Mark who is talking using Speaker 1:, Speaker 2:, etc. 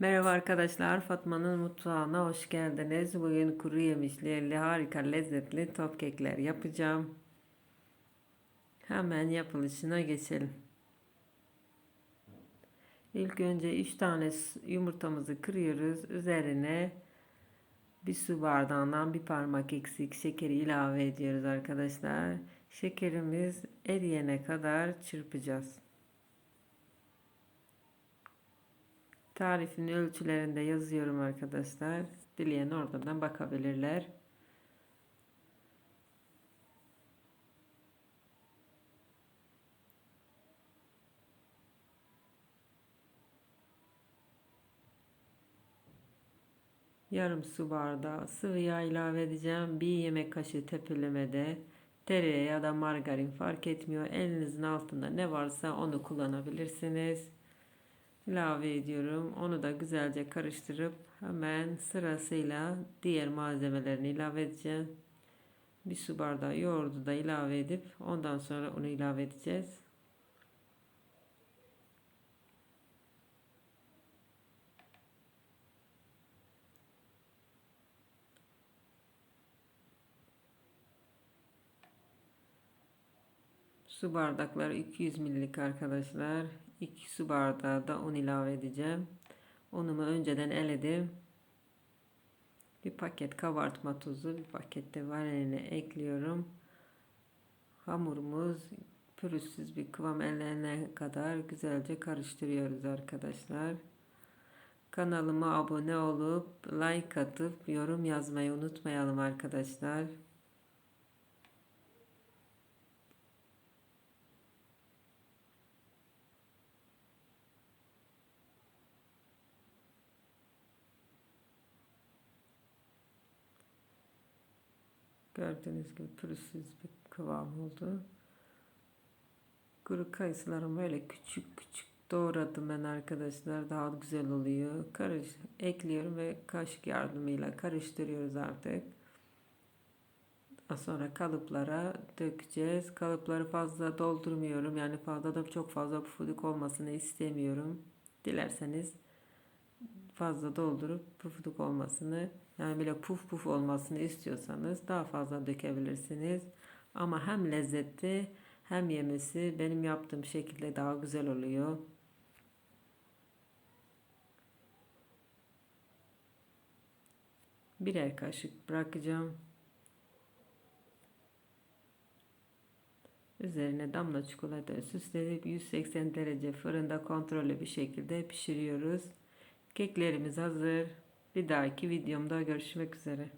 Speaker 1: Merhaba arkadaşlar, Fatma'nın mutfağına hoş geldiniz. Bugün kuru yemişlerle harika lezzetli top kekler yapacağım. Hemen yapılışına geçelim. İlk önce 3 tane yumurtamızı kırıyoruz. Üzerine bir su bardağından bir parmak eksik şekeri ilave ediyoruz arkadaşlar. Şekerimiz eriyene kadar çırpacağız. Tarifin ölçülerinde yazıyorum arkadaşlar. Dileyen oradan bakabilirler. Yarım su bardağı sıvı yağ ilave edeceğim. Bir yemek kaşığı tepelemede tereyağı ya da margarin fark etmiyor. Elinizin altında ne varsa onu kullanabilirsiniz ilave ediyorum. Onu da güzelce karıştırıp hemen sırasıyla diğer malzemelerini ilave edeceğim. Bir su bardağı yoğurdu da ilave edip ondan sonra onu ilave edeceğiz. Su bardakları 200 ml arkadaşlar. 2 su bardağı da un ilave edeceğim. Unumu önceden eledim. Bir paket kabartma tozu, bir paket de vanilini ekliyorum. Hamurumuz pürüzsüz bir kıvam elde kadar güzelce karıştırıyoruz arkadaşlar. Kanalıma abone olup like atıp yorum yazmayı unutmayalım arkadaşlar. Gördüğünüz gibi pürüzsüz bir kıvam oldu. Kuru kayısılarımı böyle küçük küçük doğradım ben arkadaşlar. Daha güzel oluyor. Karış, ekliyorum ve kaşık yardımıyla karıştırıyoruz artık. Daha sonra kalıplara dökeceğiz. Kalıpları fazla doldurmuyorum. Yani fazla da çok fazla pufuduk olmasını istemiyorum. Dilerseniz fazla doldurup pufuduk olmasını yani böyle puf puf olmasını istiyorsanız daha fazla dökebilirsiniz. Ama hem lezzetli hem yemesi benim yaptığım şekilde daha güzel oluyor. Birer kaşık bırakacağım. Üzerine damla çikolata süsleyip 180 derece fırında kontrollü bir şekilde pişiriyoruz. Keklerimiz hazır. Bir dahaki videomda görüşmek üzere.